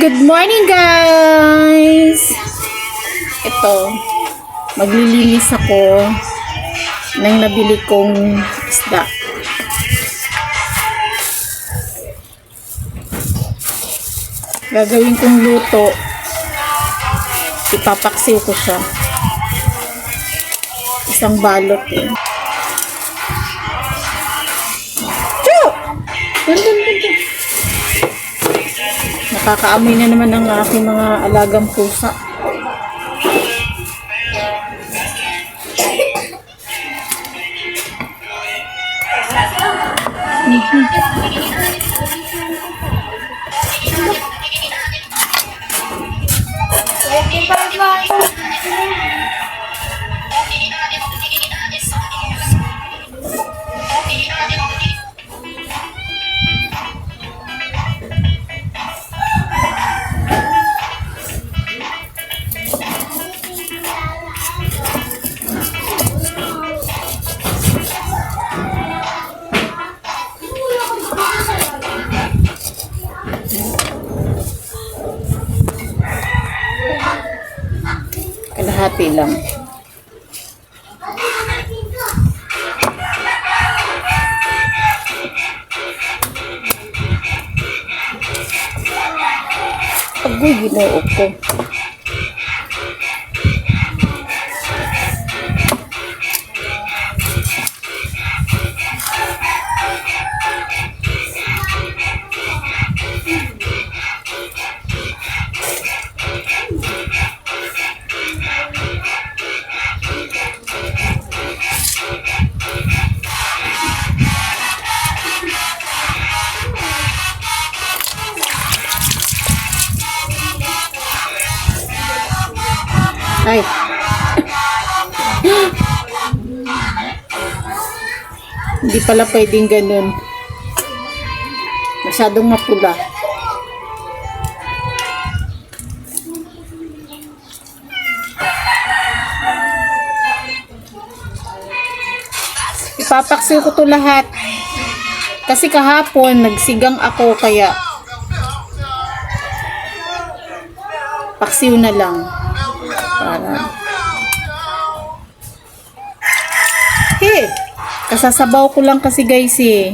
Good morning guys! Ito, maglilinis ako ng nabili kong isda. Gagawin kong luto. Ipapaksiw ko siya. Isang balot eh. Nakakaamoy na naman ang aking mga alagang pusa. Kalahati lang. Agoy, ginoo ko. Ay. Hindi pala pwedeng ganun. Masyadong mapula. Ipapaksiw ko to lahat. Kasi kahapon, nagsigang ako kaya paksiw na lang. Para. Hey, kasasabaw ko lang kasi guys eh.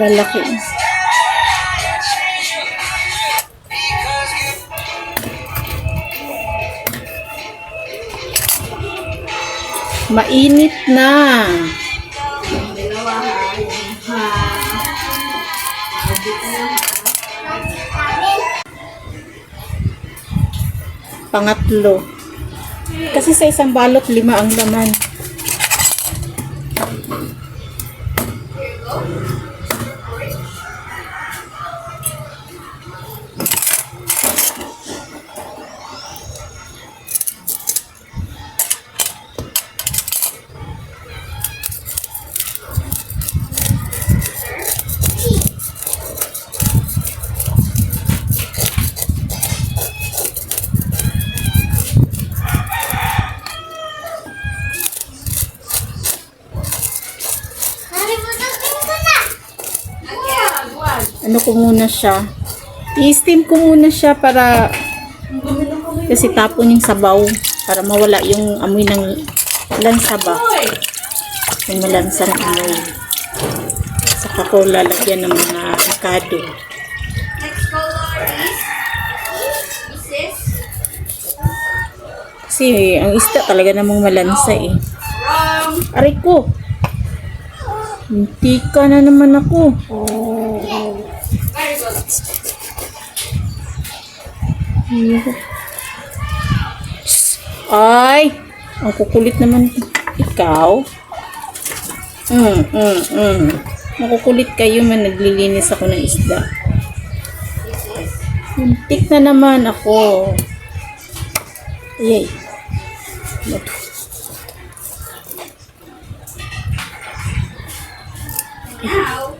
Lalaki. Mainit na. Pangatlo. Kasi sa isang balot, lima ang laman. Ano ko muna siya. I-steam ko muna siya para kasi tapon yung sabaw para mawala yung amoy ng lansa ba. Yung malansang amoy. Saka ko lalagyan ng mga avocado. Kasi ang isda talaga namang malansa eh. Aray ko! Ka na naman ako. good. Ay! Ang kukulit naman. Ikaw? Mm, mm, mm. Makukulit kayo man naglilinis ako ng isda. Muntik na naman ako. Yay. Now, this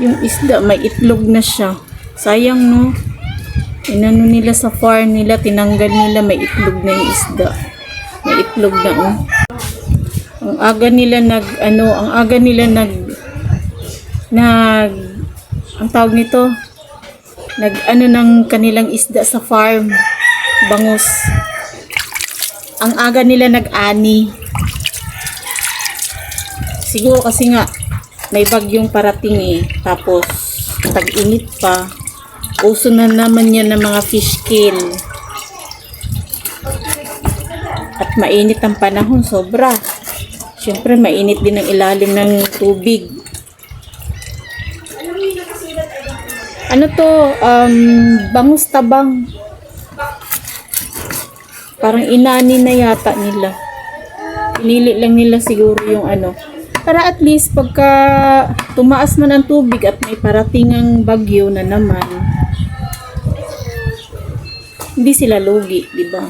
Yung isda, may itlog na siya. Sayang, no? Inano nila sa farm nila, tinanggal nila, may itlog na yung isda. May itlog na, oh. Ang aga nila nag, ano, ang aga nila nag, nag, ang tawag nito, nag, ano ng kanilang isda sa farm. Bangus. Ang aga nila nag-ani. Siguro kasi nga, may bagyong parating eh. Tapos, tag-init pa. Uso na naman yan ng mga fish kill. At mainit ang panahon, sobra. Siyempre, mainit din ang ilalim ng tubig. Ano to? Um, bangus tabang. Parang inani na yata nila. Pinili lang nila siguro yung ano. Para at least pagka tumaas man ang tubig at may parating ang bagyo na naman, hindi sila lugi, di ba?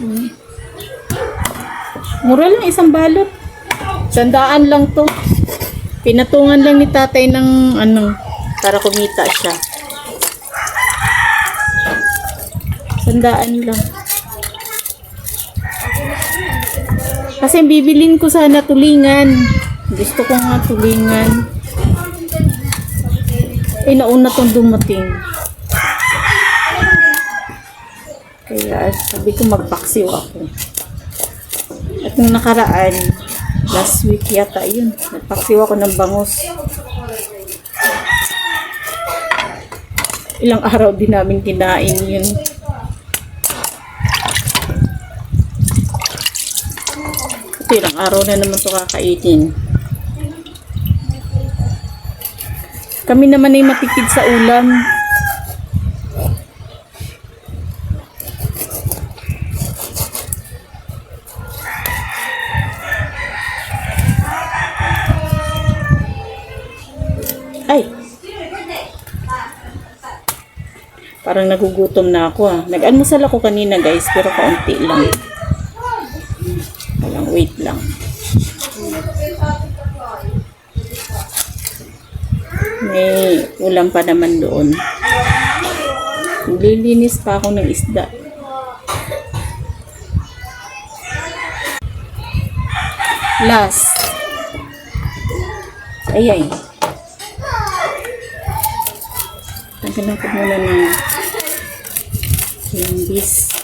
Hmm. Mura lang isang balot. Sandaan lang to. Pinatungan lang ni tatay ng ano, para kumita siya. Sandaan lang. Kasi bibilin ko sana tulingan. Gusto ko nga tulingan. Eh, nauna tong dumating. Kaya sabi ko magpaksiw ako. At nung nakaraan, last week yata yun, nagpaksiw ako ng bangus. Ilang araw din namin kinain yun. Ilang araw na naman ito kakainin. Kami naman ay matipid sa ulam. Ay! Parang nagugutom na ako ah. Nag-almusal ako kanina guys, pero kaunti lang. May ulam pa naman doon. Lilinis pa ako ng isda. Last. Ayan. Tanggalan ko muna ng yung.